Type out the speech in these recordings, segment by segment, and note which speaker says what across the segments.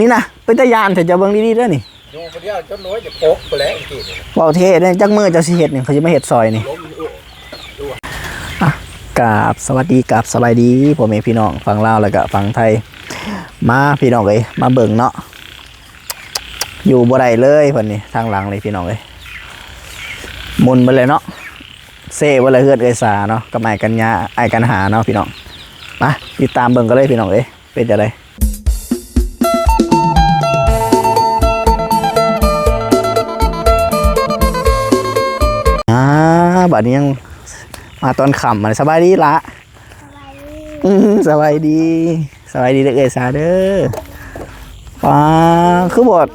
Speaker 1: นี่นะเป็นตะยานแต่จะเบิ่งดีๆเด้อนี่
Speaker 2: อยู่คนเดียวจนน้อยจะโปกไปแล้วกี่นี่
Speaker 1: เว้าเท่เด้อจักมือเจ้าสิเฮ็ดนี่เขาจะมาเฮ็ดซอยนี่
Speaker 2: ล้มอยู่
Speaker 1: กราบสวัสดีกราบสบายดีพ่อแม่พี่น้องฝั่งลาวแล้วก็ฝั่งไทย มาพี่น้องเอ้ยมาเบิ่งเนาะอยู่บ่ได้เลยเพิ่นนี่ทางหลังเลยพี่น้องเอ้ยหมุนไปเลยเนาะเซ่บ่เลยเฮือดเอ้ยสาเนาะกับไอ้กันยาไอ้กันหาเนาะพี่น้องมาติดตามเบิ่งกันเลยพี่น้องเอ้ยเป็นจังได บัดนี้ยังมาตอนค่ำมาสบายดีละอืมสบายดีสบายดีเด้อเอ้ยสาเด้อป้าคือบอก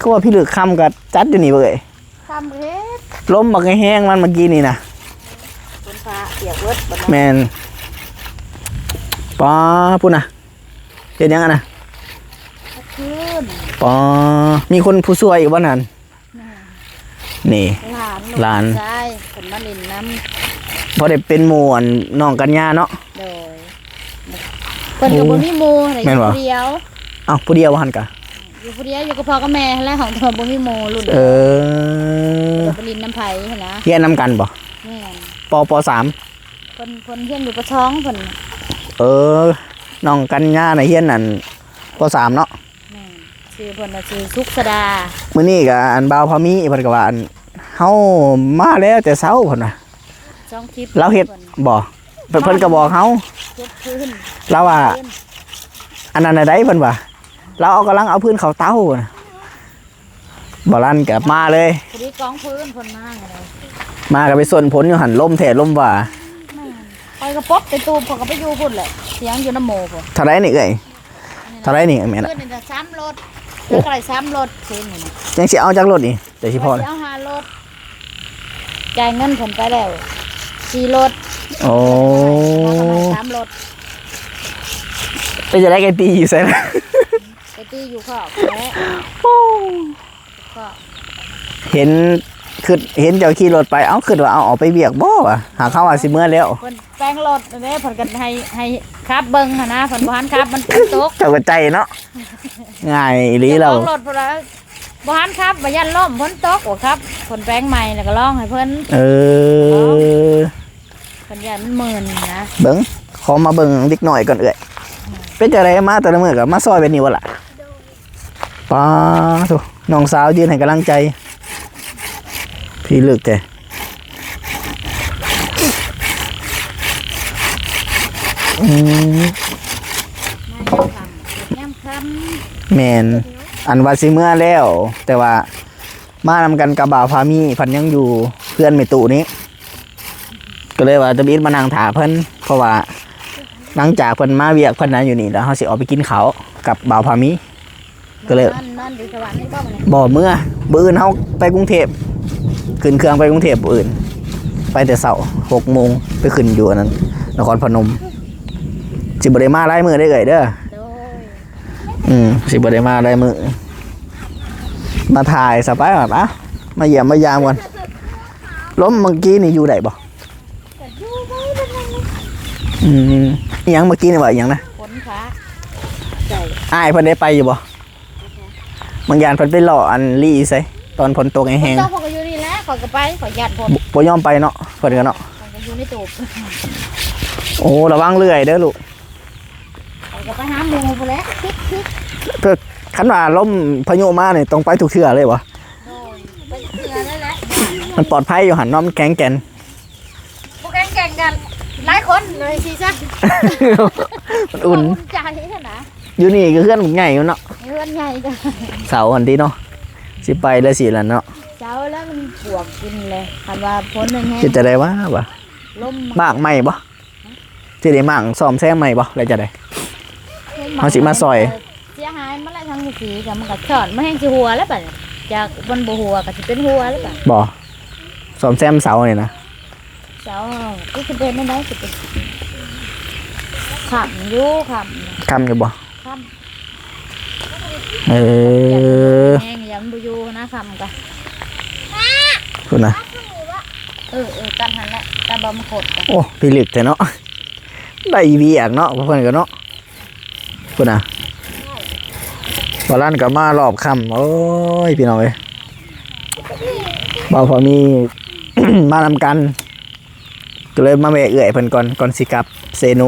Speaker 1: คือว่าพี่เหลือคำกับจัดอยู่นี่เว้ย
Speaker 3: ทำเพชร
Speaker 1: ล้มบักแห้งๆมันเมื่อกี้นี่นะ
Speaker 3: บนฟ้าเปียกเวิร์ดบน
Speaker 1: แมนป้าพูดนะเห็นยังอะนะ
Speaker 3: ขึ้น
Speaker 1: ป้ามีคนผู้ช่วยอยู่บ้านนั้น นี่
Speaker 3: หลาน
Speaker 1: หลาน
Speaker 3: ใช่ผลมาลินน้
Speaker 1: พอได้เป็นหมวนน้องกัญญาเนาะำ
Speaker 3: โดยเพิ่นกับ
Speaker 1: โอ้
Speaker 3: บ่มีหมู่อะไรอ
Speaker 1: แม่น
Speaker 3: ยู่
Speaker 1: บ่
Speaker 3: ผู้เดียว
Speaker 1: เอ้าผู้เดียวหันกะ
Speaker 3: อยู่ผู้เดียวอยู่กับพ่อกับแม่และของเธอบ่มีหมู่รุ่น
Speaker 1: เออ
Speaker 3: ไปลินน้ำไผหั่นนะ
Speaker 1: เฮียนนำกันบ่
Speaker 3: แม่น
Speaker 1: ปปสาม
Speaker 3: เพิ่นเพิ่นเฮียนอยู่ประท้องเพิ่น
Speaker 1: เออน้องกัญญาในะเฮียนนั่นปสามเนาะ
Speaker 3: แม่น ชื่อเพิ่นน่ะชื่อสุขสดา
Speaker 1: มื้อนี้ก็อันบ่าวพามีเพิ่นก็ว่าอันเฮามาแล้วแต่เช้าเพิ่นน่ะ
Speaker 3: ช่องคลิป
Speaker 1: เราเฮ็ด
Speaker 3: พิ่น
Speaker 1: บ่เพิ่นเพิ่นก็บอกเฮา
Speaker 3: เฮ็ดพื้น
Speaker 1: เราว่า
Speaker 3: พื้น
Speaker 1: อันนั้นน่ะได้เพิ่นว่าเราเอากำลังเอาพื้นเข้าเตาน่ะบ่ลั่นก็มาเลย
Speaker 3: พอดีกองพื้นเพิ่นมาไงเลย
Speaker 1: มาก็ไปส่วนผลอยู่หั่นลมแท้ลมว่า
Speaker 3: แม่นไปกระป๊อบไปตูมเพิ่นก็ไปอยู่พุ่นแหละเสียงอยู่น้ำโมพุ่น
Speaker 1: เท่าไรนี่เอ้ยเท่าไรนี่แม่น่ะ
Speaker 3: เพื่อนนี่จะซ้ำรถ เพื่อนก็เลยซ้ำรถเช่นนี่นะ
Speaker 1: ยังสิเอาจากรถนี่แต่สิพอ
Speaker 3: ว่าสิเอาหารถจ่ายเงินผมไปแล้วสี่รถ
Speaker 1: โอ้
Speaker 3: มาประมาณสามรถ
Speaker 1: เป็นจะได้ไกตีอยู่ใส่ละ
Speaker 3: ไปตีอยู่ข้อบแม่ก็
Speaker 1: เห็นคือเห็นเจ้าขี่รถไปเอ้าคือว่าเอาออกไปเบียกบ่วะหาเข้าว่าสิเมื่อแล้ว
Speaker 3: เพิ่นแปลงรถเนี่ยเพิ่นกันให้ให้ ครับเบิ้งหั่นนะเพิ่นบ่หันครับมันฝนตก
Speaker 1: เจ้าก็ใจเนาะง่ายอีหลีเรา
Speaker 3: จ้ของรถเพิ่นว่าบ่หันครับบ่ยันล่มฝนตกว่าครับเพิ่นแปลงใหม่แล้วก็ร้องให้เพิ่น
Speaker 1: เออ
Speaker 3: เพิ่นยันมันหมื่นนะ
Speaker 1: เบิ้งขอมาเบิ้งเล็กหน่อยก่อนเอ่ยเป็นจะไรมาแต่ละมือกับมาซอยเป็นนี่วะล่ะป้าทุน้องสาวยืนให้กำลังใจ พี่เลือกแต่ อืม
Speaker 3: มาย่ำคำ
Speaker 1: แมนอันว่าสิเมื่อแล้ว แต่ว่า มานำกันกับบ่าวพามีเพันยังอยู่เพื่อนเมตุนี้ ก็เลยว่าจะบินมานั่งถาเพิ่นเพราะว่าหลังจากเพิ่นมาเวียกเพิ่นนั้นอยู่นี่แล้วเฮาสิออกไปกินข้าวกับบ่าวพามี ก็เลย
Speaker 3: นั่นนั่นอยู่สวรรค์นี่บ่เนี่ย
Speaker 1: บ่เมื่อบื้ออื่นเฮาไปกรุงเทพขึ้นเครื่องไปกรุงเทพอื่น ไปแต่เช้า6โมงไปขึ้นอยู่อันนั้นนครพนม สิบ่ได้มาหลายมื้อได้อเอ่ยเด้อ
Speaker 3: โดย
Speaker 1: อืมสิบ่ได้มาหลายมื้อมาถ่ายสบายแบบอะมาเยี่ยมมายามก่อนล้มเมื่อกี้นี่อยู่ได้บ่อืมอิหยังเมื่อกี้นี่ว่าอิหยังนะ
Speaker 3: ฝนฟ้าใจ
Speaker 1: อ้ายเพิ่นได้ไปอยู่บ่บางยานเพิ่นไปหล่ออันลี่ใส่ตอนฝนตกแห้ง
Speaker 3: เจ้าพวกก็อยู่นี่แหละขอยก็ไปขอยยัดผม
Speaker 1: ๆบ่ยอมไปเนาะเพิ่นก็เนาะ
Speaker 3: ขอยก็อยู่ในตูบ
Speaker 1: โอ้ระวังเรื่อยเด้อลูก
Speaker 3: ขอยก็ไปหาหมูไปแล้วคิกคิก
Speaker 1: เพื่อคันว่าลมพายุมานี่ต้องไปทุกเทื่อเลยบ่
Speaker 3: โดยไปเสือเลยแหละ
Speaker 1: มันปลอดภัยอยู่หั่นเนาะมันแข็งแกร่ง
Speaker 3: พวกแข่งแข่งกันหลายคนเลยสิจ้ะ
Speaker 1: มันอุ่น
Speaker 3: ใจนะ
Speaker 1: อยู่นี่ก็เพื่อนผมใหญ่อยู่เนาะ
Speaker 3: เพื่อนใหญ่จ้ะ
Speaker 1: เสาอันที่เนาะสิไปแล้วสิล่ะเนาะ
Speaker 3: เจ้าแล้วมันปวกกินเลยคันว่าฝนหนึ่งแห้ง
Speaker 1: คิดจะได้ว่าบ่
Speaker 3: ลม
Speaker 1: มากไหมบ่สิได้มากซ่อมแซมใหม่บ่แล้วจะได้ เอาสิมาซอย
Speaker 3: เสียหายมาแล้วทั้งสีกับมันก็ชอนมาแห้งสิหัวแล้วป่ะจากบนบ่หัวก็สิเป็นหัวแล้วป่ะ
Speaker 1: บ่ซ่อมแซมเสานี่นะ
Speaker 3: เจ้าก็สิเป็นนั่นได้สิเป็นขับอยู่ขับ
Speaker 1: คำอยู่บ่
Speaker 3: ขับ
Speaker 1: เออ
Speaker 3: แห้งยังบ่อยู่นะขับกัน
Speaker 1: คุณนะ
Speaker 3: เออเออกันหันแหละตาบอมขดกัน
Speaker 1: โอ้พี่ลึกแต่เนาะได้เวียกเนาะเพิ่นก็เนาะ คุณนะบอลันกับมารอบค่ำโอ้ยพี่น้องเอ้ยบ่พอมี มานำกันก็เลยมาแม่เอื่อยเพิ่นก่อนก่อนสิกลับเซโน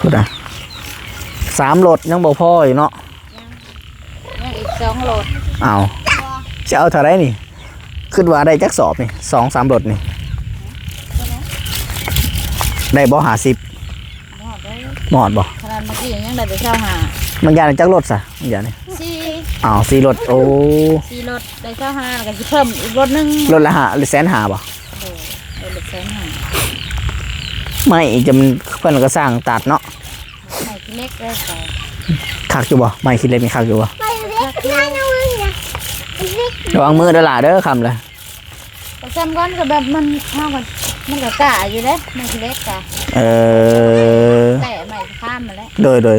Speaker 1: พูดนะสามรถยังบ่พออยู่เนาะ
Speaker 3: ยังอีกสองโหลด
Speaker 1: เอาจะเอาเท่าไรนี่ขึ้นว่าได้จักสอบนี่สองสามรถนี่ ได้บ่หาสิบ
Speaker 3: หอดได้
Speaker 1: หมอดบ่
Speaker 3: ขนาดเมื่อกี้ยังได้ไปเช่าหา
Speaker 1: มันยานจักรถซะมันยานนี่
Speaker 3: สี่
Speaker 1: อ้าวสี่รถโอ้
Speaker 3: สี่รถได้เช่าหาแล้วก็สิเพิ่มอีกรถหนึง
Speaker 1: รถละหาหรือแสนหาบ่
Speaker 3: โอ้ได้รถแสนหา
Speaker 1: ไม่อีกจะมันเพิ่นก็สร้างตัดเนาะ
Speaker 3: ใส่ที่เล็กได้ใส่
Speaker 1: คักอยู่บ่ไม่คิดเล่นมีคักอยู่บ่
Speaker 3: ไปเล็กนะน้องเนี่ย
Speaker 1: ระวังมือเด้อล่ะเด้อคำเลย
Speaker 3: แต่ซ้ำก้อนก็แบบมันห้ากันมันก็กะอยู่เด้มันคือเล็กกะ
Speaker 1: เออ
Speaker 3: แต่ ใหม่ข้ามมาแล้ว
Speaker 1: โดยโดย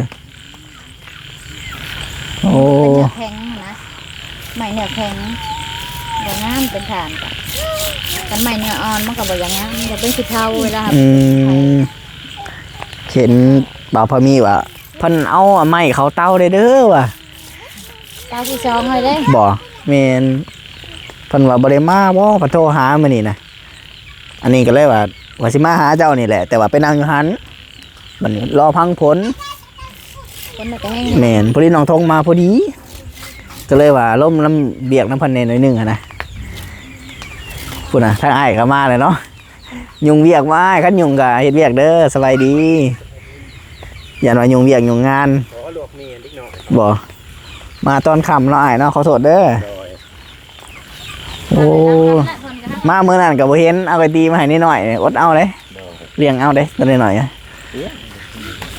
Speaker 1: โอ้
Speaker 3: เป็นเนื้อแข็งนะใหม่เนื้อแข็งอย่างงามเป็นฐานกะกันใหม่เนื้ออ่อนมันก็บอกอย่างงั้นมันก็เป็นสีเทาเวลา
Speaker 1: อืมเห็นบ่าวพอมีว่าเพิ่นเอาไม้เขาเต้าได้เด้อว่ะ
Speaker 3: ตาที่สองเลยเด้
Speaker 1: บ่แม่นเพิ่นว่าบ่ได้มาบ่เพิ่นโทรหามื้อนี้นะอันนี้ก็เลยว่าว่าสิมาหาเจ้านี่แหละ แต่ว่าไปนั่งอยู่หัน บัดนี้รอพังผล
Speaker 3: คนน่ะก็ให้
Speaker 1: แม่นพอดีน้องทงมาพอดี ก็เลยว่าล่มน้ำเบียกน้ำพันเนหน่อยหนึงอะนะพูดนะทางอ้ายก็มาเลยเนาะยุงเบียกมาคันยุงก็เฮ็ดเบียกเด้อสบายดีอย่าว่ายุงเบียกยุงงาน
Speaker 2: ขอลวกมีอันนิดหน่อย
Speaker 1: บ่มาตอนค่ำเนาะอ้ายเนาะขอโทษเด้อ
Speaker 2: โดย
Speaker 1: โอ้ มาเมื่อนั้นก็บ่เห็นเอาไอตีมาให้นิดหน่อยอดเอาเลย
Speaker 2: โดย
Speaker 1: เลี้ยงเอาเด้ตัวนิดหน่อยอะ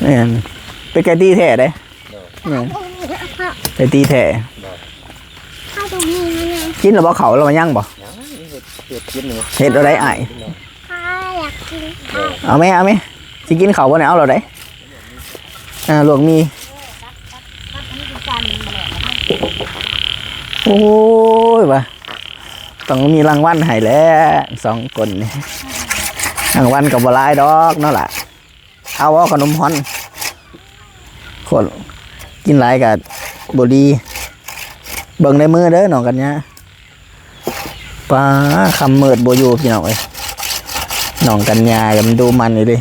Speaker 2: เลี้ยง
Speaker 1: แม่นเป็นไก่ตีแท้เด้แม่นไก่ตีแท้
Speaker 3: ข้าวตรงนี้นะเนี่ย
Speaker 1: กินแล้วบ่เขาแล้วมันยังบ่
Speaker 2: ยังเห็ดเห็ดกินหนึ่ง
Speaker 1: เฮ็ดเอาได้อ้าย
Speaker 3: ข้าอยากกิน
Speaker 1: เอาไหมเอาไหมสิกินเขาวบ่เนี่ยเอาเราได้อ่าลวกมี
Speaker 3: จันมาแล้ว
Speaker 1: โอ้ยว่ะต้องมีรางวัลให้แล้วสองคนนี่รางวัลกับบหลายดอกเนั่นแหละเอาว่าขนมฮอน คนกินหลายกับบดีเบิ่งในมือเด้อน้องกันเนี่ยป้าคำเมิดโบอยู่พี่น้องเอ้ยน้องกันยากับมันดูมันอยู่ดิ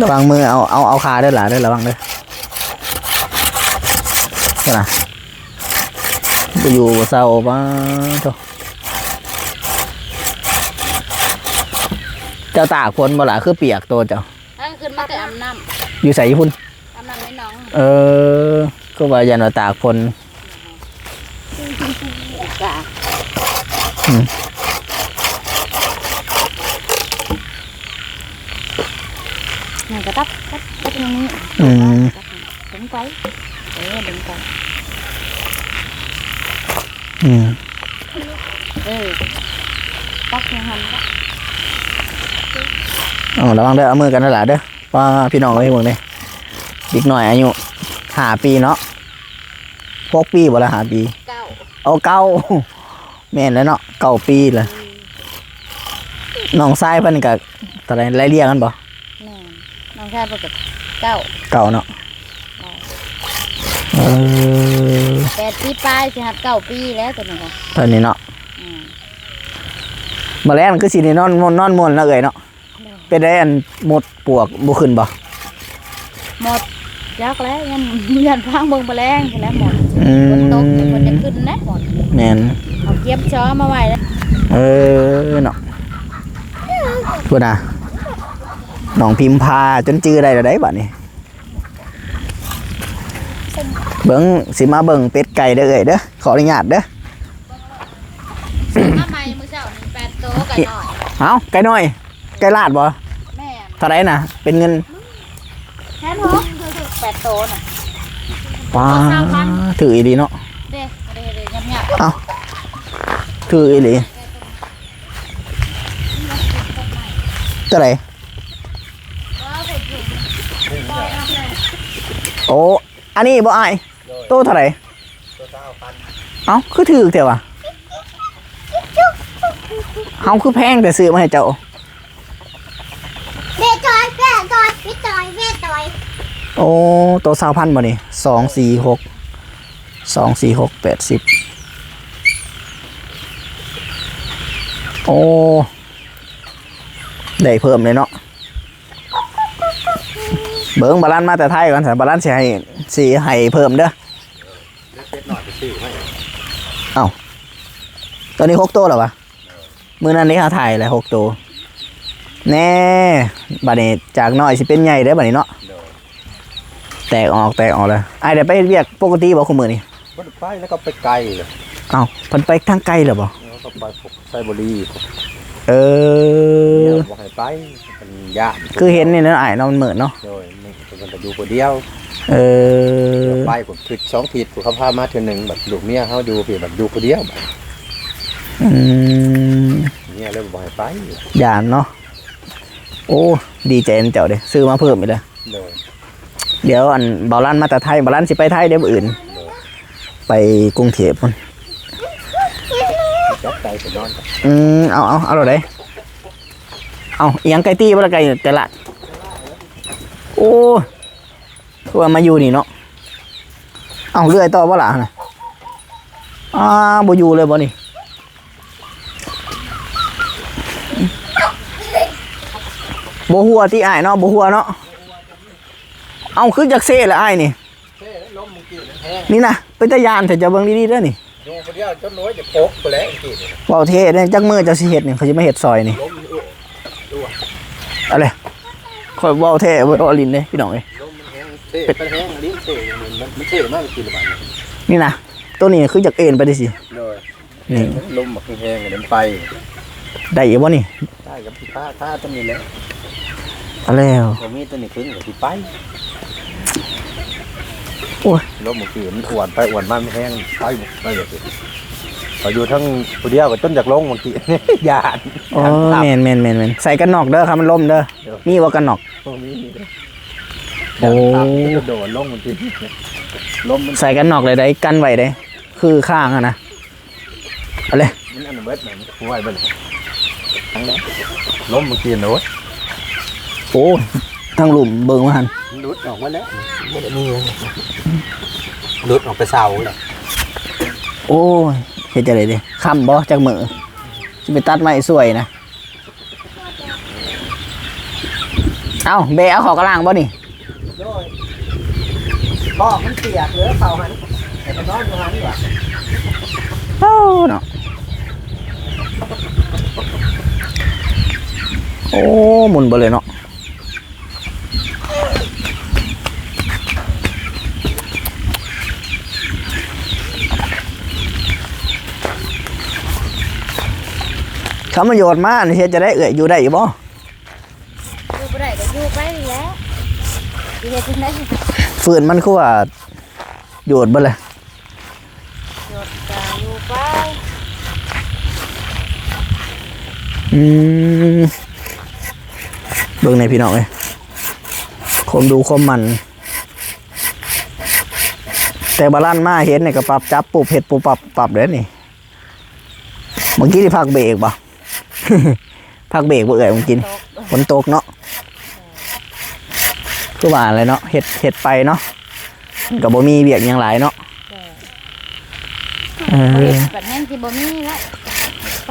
Speaker 1: ระวังมือเอาเอาเอาขาเด้อหล่ะเด้ระวังเด้อนี่นะไปอยู่เศร้าบ้าโตเจ้าตากฝนบ่ล่ะคือเปียกตัวเจ้า
Speaker 3: ขึ้นมาแต่อาบน้
Speaker 1: อยู่ใส่พุ่นำ
Speaker 3: อาบน้ำไม่น้อง
Speaker 1: เออ ก็ว่ายันว่าตากฝน
Speaker 3: กะ
Speaker 1: อืม
Speaker 3: นี่ก็ตับตับตับตรงนี้
Speaker 1: อืม
Speaker 3: ดึงไปเออดึงไป
Speaker 1: อืม
Speaker 3: เออตับยังหันตับ
Speaker 1: เอาระวังเด้อเอามือกันนั่นล่ะเด้อ ว่าพี่น้องเอ้ยพวกนี้เด็กหน่อยอายุห้าปีเนาะพกปีบ่ละห้าปี
Speaker 3: เก้า
Speaker 1: เอาเก้าแม่นแล้วเนาะเก้าปีเลยน้องชายเพิ่นก็ตอนไหนไล่เรียกกันบ่
Speaker 3: แม่น้องชายปกติเก้า
Speaker 1: เก่าเนาะเออ
Speaker 3: แปดปีปลายสิหัดเก้าปีแล้วตัวนี้ค่ะ
Speaker 1: ตอนนี้เนาะ
Speaker 3: อืม
Speaker 1: มาแล้วมันคือสิได้นอนมวนนอนมวนแล้วเอ่ยเนาะ เป็นได้อันหมดปวกบ่ขึ้นบ่
Speaker 3: หมดยักแล้วยังยันพังเบิ่งแมลงแล้วหมด
Speaker 1: อื
Speaker 3: ฝนตก
Speaker 1: ม
Speaker 3: เดี๋ยวฝนจะขึ้นนะหมด
Speaker 1: แม่น
Speaker 3: เอาเก็บช้อมาไว้แล้ว
Speaker 1: เออเนาะพูดนะน้องพิมพาจนจื้อได้แล้วได้บัดนี้เบิ่งสิมาเบิ่งเป็ดไก่เด้อเอ่ยเด้อขออนุญาตเด้อ
Speaker 3: มาใหม่มื้อเช้านี่แปดโตกันหน่อย
Speaker 1: เอ้าไก่น้อย ไก่ลาดบ่
Speaker 3: แม่
Speaker 1: เท่าไหร่น่ะ เป็นเงิน
Speaker 3: แค่หกแปดโตน่ะ
Speaker 1: ว้าถืออีหลีเนาะ
Speaker 3: เด้เด้เด้ยับยับ
Speaker 1: ถืออีหลีเท่าไหร่โอ้อันนี้บ่อายโตเท่าไหร่
Speaker 2: ตัวเศร้าพัน
Speaker 1: เอ้าคือถือแต่ว่าเฮาคือแพงแต่ซื้อมาให้เจ้า
Speaker 4: เบจอยเบจอยพี่จอยเบจอย
Speaker 1: โอ้ตัวสาวพันบ่นี่สองสี่หกสองสี่หกแปดสิบโอ้ได้เพิ่มเลยเนาะเบิ้งบาลานซ์มาแต่ไทยก่อนแต่บาลานซ์สิให้สีให้เพิ่มเด้อ
Speaker 2: เซ็ตหน่อยไปซื้อให้
Speaker 1: ตอนนี้หกตัวแล้วะมือนั้นนี้หาถ่ายเลยหกตัวแน่บัดนี้จากน้อยสิเป็นใหญ่ได้บัดนี้เนาะ แตกออกแตกออกเลยไอเดี๋ยวไปเฮ็ดเวียกปกติบ่คุณมือนี่
Speaker 2: มันไปแล้วก็ไปไกลเลย
Speaker 1: เอ้าเพิ่นไปทางไกลเหรอบ่
Speaker 2: แล้วก็ไปพวกไซบุรีพวก
Speaker 1: เอ
Speaker 2: เนี่
Speaker 1: อ
Speaker 2: ยบอกให้ไปมันยาก
Speaker 1: คือเห็นนี่เนาะไอ้เนาะมันเหมือนเนาะ
Speaker 2: โดยมันมันจะอยู่คนเดียว
Speaker 1: เออ
Speaker 2: ไปผมคือสองทีผมเขาพามาเทื่อหนึ่งแบบลูกเมียเขาดูเพียแบบอยู่คนเดียวแบบ
Speaker 1: อืม
Speaker 2: เนี่ยเลยบอกให้ไป
Speaker 1: ยานเนาะโอ้ดีใจนำเจ้าเด้ซื้อมาเพิ่มอีกแล้ว
Speaker 2: โดย
Speaker 1: เดี๋ยวอันบาลานมาแต่ไทยบาลานสิไปไทยเดี๋ยวอื่น ไปกรุงเทพพุ่น
Speaker 2: จับใจไปนอน
Speaker 1: อืมเอาเอาเอาเราได้เอาเอียงไก่ตี้บ่ละไก่แต่ละโอ้คือว่ามาอยู่นี่เนาะเอาเรื่อยต่อบ่ล่ะนะอ่าบ่อยู่เลยบ่นี่บ่หัวที่อ้ายเนาะบ่หัวเนาะ เอาคือจักเซ่ละอ้ายนี่
Speaker 2: เฮ้ยล้มมึงกินแห้ง
Speaker 1: นี่นะเป็นตะยานเถอะจะเบิ่งดีๆเด้อนี่
Speaker 2: อยู่คนเดียวจนน้อยจะโปกไปแล้วกิน
Speaker 1: เว้าเท่เด้อจักมือจะสิเฮ็ดนี่เขาสิมาเฮ็ดซอยนี่
Speaker 2: ล้มอ้ว
Speaker 1: อะไรคอยเว้าเท่เว้าลิ้นเด้พี่น้องเอ้ย
Speaker 2: ล้มมันแห้งเท่เป็นแห้งลิ้นเท่มันมันเท่มากกินหรือเปล่า
Speaker 1: นี่นะตัวนี้คือจากเอ็นไปดิสิ
Speaker 2: โดย
Speaker 1: นี่
Speaker 2: ล้มแบบแห้งๆเดินไป
Speaker 1: ได้อีกบ่นี่
Speaker 2: ได้กับพี่ป้าป้าต้นนี้แหละ
Speaker 1: เอาแล้ว
Speaker 2: ผมมีต้นนี้พึ่งกับพี่ไป
Speaker 1: โอ้ย
Speaker 2: ล้มเมื่อกี้มันอ้วนไปอ้วนมาไม่แห้งไปไปแบบนี้พออยู่ทั้งคนเดียวกับต้นจากลงเมื่อกี้หยาด
Speaker 1: โอ้แมนแมนแมนแมนใส่กันนอกเด้อครับมันล่มเด้อมีว่ากันนอก
Speaker 2: ตรงนี้นี่เด้
Speaker 1: โอ้
Speaker 2: โดดลงเมื่อกี้ล้มมัน
Speaker 1: ใส่กันนอกเลยได้กันไว้ได้คือข้างอะนะเอะไร
Speaker 2: มันอันเบิดไหนมันห่วยไปเลยทั้งนั้นล้มเมื่อกี้โน้ต
Speaker 1: โอ้ ทั้งหลุมเบิ่งมาหัน
Speaker 2: มันหลุดออกมาแล้วไม่ได้มีหลุดออกไปเสาเลย
Speaker 1: โอ้ยเฮ็ดจะไดดิค้ำบ่จากมือสิไปตัดไม้สวยนะ เอ้าเบเอาเขอกระล่างบ่นี่
Speaker 2: โดยบอกมันเปียกเหลือเสาหันแต่มันนอนอยู่หันดีกว่า
Speaker 1: โอ้เนาะโอ้หมุนบ่เลยเนาะ คำประโยชน์มากนี่เฮ็ดจะได้เอื่อยอยู่ได้อยู่บ่
Speaker 3: อยู่บ่ได้ก็อยู่ไปนี่แหล้วสิเฮ็ดจังได๋
Speaker 1: ฝืนมันคือว่าโยชน์บ่เลย
Speaker 3: หยุดก็อยู่ไป
Speaker 1: อืมเบิ่งในพี่น้องเอ้ยคมดูคมมัน แต่บาลานซ์มาเห็นเนี่ยก็ปรับจับปุบเห็ดปุบปรับปรับเด้อนี่เมื่อกี้ที่พักเบรกบ่ พักเบรกบ่เอ่ยเมื่อกี้
Speaker 3: ตก
Speaker 1: ฝนตกเนาะก็ว่าอะไรเนาะเห็ดเห็ดไปเนาะก็บ่มีเบียกหยังหลายเนาะเอ
Speaker 3: เฮ็
Speaker 1: อ
Speaker 3: ดปัดแห้งสิบ่มีแล้วไป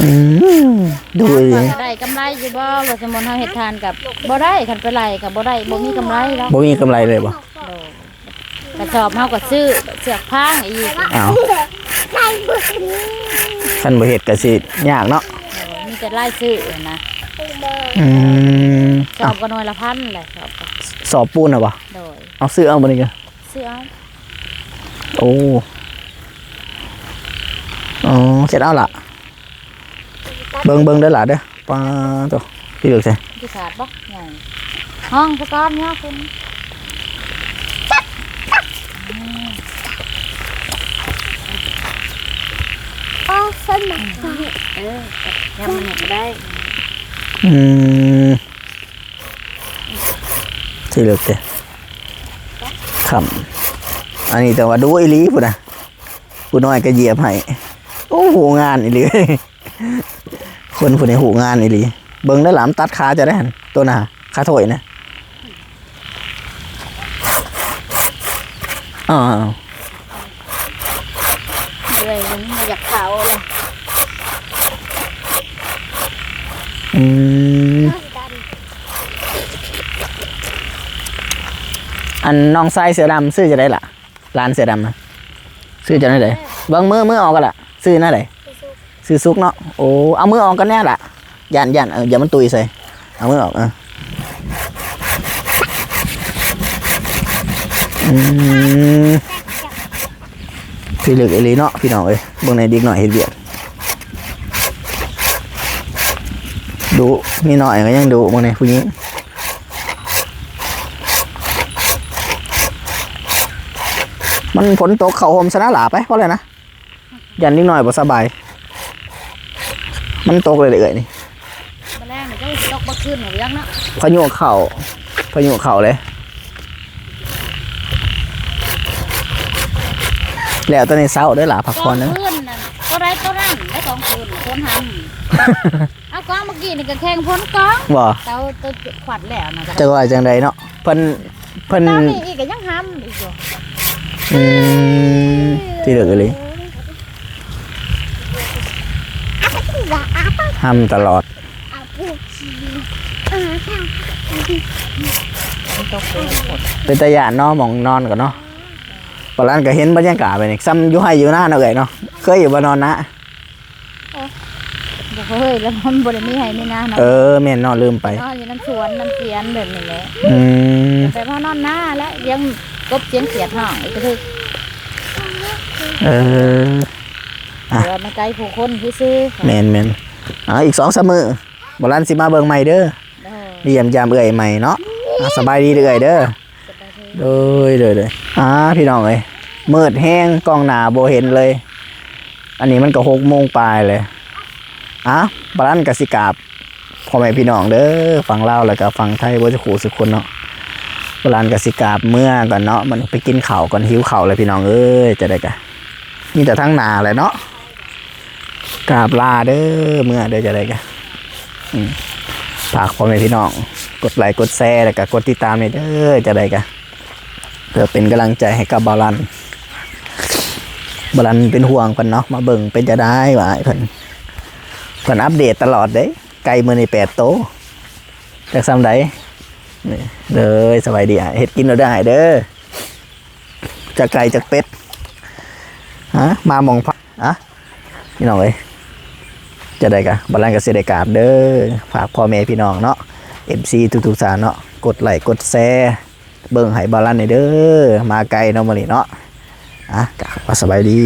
Speaker 1: อืมดู
Speaker 3: ถาม
Speaker 1: ดิ
Speaker 3: ว่าได้กำไรอยู่บ่ว่าสมมุติเฮาเฮ็ดทานกับบ่ได้คันไปไล่ก็บ่ได้บ่มีกำไรแล้ว
Speaker 1: บ่มีกำไรเลยบ่
Speaker 3: กระสอบเฮาก็ซื้อเสือกพางอีก
Speaker 1: อ้าวคันบ่เฮ็ดก็สิยากเนาะ
Speaker 3: มี แต่ไล่ซื้อนะ
Speaker 1: อืม
Speaker 3: สอบก็หน่วยละพันแหละสอบก็
Speaker 1: สอบปูนน่ะบ่
Speaker 3: โดย
Speaker 1: เอาซื้อเอาบ่นี่ก็
Speaker 3: ซื้อเอา
Speaker 1: โอ้อ๋อเสร็จเอาล่ะเบิ่งเบิ่งเด้อล่ะเด้อปาตัวพี่เลือกใส่
Speaker 3: ที่ขาดบ่ใหญ่ห้องสกอนเนาะคุณอ๋อสนุกเออ ยังมันก็ได้
Speaker 1: อืมที่เลือกใส่คำอันนี้แต่ว่าดูอีลีพุ่นนะผู้น้อยก็เหยียบให้โอ้โหงานอีลีคนผู้นี้หูงานอีลีเบิ่งได้หลามตัดขาจะได้หันตัวหน้าขาถอยนะอ๋อ
Speaker 3: เลยมันอยากเขาเลย
Speaker 1: อืมอันน้องทรายเสือดำซื้อจะได้ล่ะร้านเสือดำนะซื้อจะได้ไหนบิ้งมือมือออกกันล่ะ ซื้อหน้าไหนซื้อซุกเนาะโอ้เอามือออกกันแน่ล่ะยันยันเอออย่ามันตุยใส่เอามือออกเอออืมพี่เหลือกเอลีเนาะพี่น้องเอ้ยเบิ่งในดิกหน่อยเห็นเบียด ดูมีหน่อยก็ยังดูเบิ่งในผู้หญิงมันฝนตกเขาโฮมชนะหลาไปเพราะอะไรนะยันนิดหน่อยบ่สบาย มันตกเลยเอ่ยนี่
Speaker 3: มาแรกมันก็ตกบ่ขึ้นหรือยังเนาะ
Speaker 1: พายุเข่าพายุเข่าเลย แล้วตอนนี้เศร้าเด้วยหล่ะพักผ่อน
Speaker 3: ก
Speaker 1: เนึง
Speaker 3: องคืนนั่นก็ได้ก็นั่นได้กองคืนคนทำ เอากองเมื่อกี้นี่ก็แข่งพ้นกอง
Speaker 1: บ่
Speaker 3: เตาตัวขวัดแล้วนะ
Speaker 1: จะว่าจังใดเนาะเพิ่นเพิ่น
Speaker 3: เตานี่อีกก็ยังทำอีกอยู่
Speaker 1: อืมที่เหลือเลยทำตลอด
Speaker 3: มันตกเลยหมด
Speaker 1: เป็นตะยานเนาะหมองนอนกันเนาะปานนั้นก็เห็นบรรยากาศไปนี่ซ้ำอยู่ให้อยู่หน้าเนาะเอ่ยเนาะเคยอยู่บ่นอนนะ
Speaker 3: บอก เฮ้ยแล้วมันบริมีให้นี่นะเนาะ
Speaker 1: เออแม่นเนอนลืมไป
Speaker 3: นอนอยู่น้ำสวนน้ำเสียนแบบนี้แหละ
Speaker 1: อืม
Speaker 3: แต่พอนอนหน้าแล้วยังกบเสียงเสียดห้องอีกก็คือ
Speaker 1: เอออะ
Speaker 3: เดี๋ยวมาไกลผู้คนที่ซื้อ
Speaker 1: แมนแมนอ่าอีกสองสามมือโบราณสิมาเบิ่งใหม่เด้อ
Speaker 3: เออ
Speaker 1: เยี่ยมยามเอื่อยใหม่เนาะอะสบายดีเด้อเอ่ยเด้อ
Speaker 3: สบายดี
Speaker 1: เด้อเด้อเด้ออ่าพี่น้องเอ้ยมืดแห้งกล้องหน้าโบเห็นเลย อันนี้มันก็หกโมงปลายเลย อะบรันกสิกาบพ่อแม่พี่น้องเด้อฟังเล่าแล้วก็ฟังไทยบ่จะขู่สุคนเนาะบรันกสิกาบเมื่อก่อนเนาะมันไปกินเข้าก่อนหิวเข้าเลยพี่น้องเอ้ยจะได้กะมีแต่ทั้งนาเลยเนาะกราบลาเด้อเมื่อเด้อจะได้กะอืมฝากพ่อแม่พี่น้องกดไลค์กดแชร์แล้วก็กดติดตามเด้อจะได้กะเพื่อเป็นกำลังใจให้กับบาลันบาลันเป็นห่วงเพิ่นเนาะมาเบิ่งเป็นจะได้ว่าให้เพิ่น เพิ่นอัปเดตตลอดเด้ไก่มือในแปดโตจากซ้ำใดเลยสบายดีอะเฮ็ดกินเราได้เด้อจากไก่จากเป็ดฮะมามองพักอะพี่น้องเอ้ยจะได้กะบาลันกับเสด็กาบเด้อฝากพ่อแม่พี่น้องเนาะ MC ทุกๆสารเนาะกดไลค์กดแชร์เบิ่งให้บาลานซ์หน่อยเด้อมาไกลเนาะมื้อนี้เนาะอะกะว่าสบายดี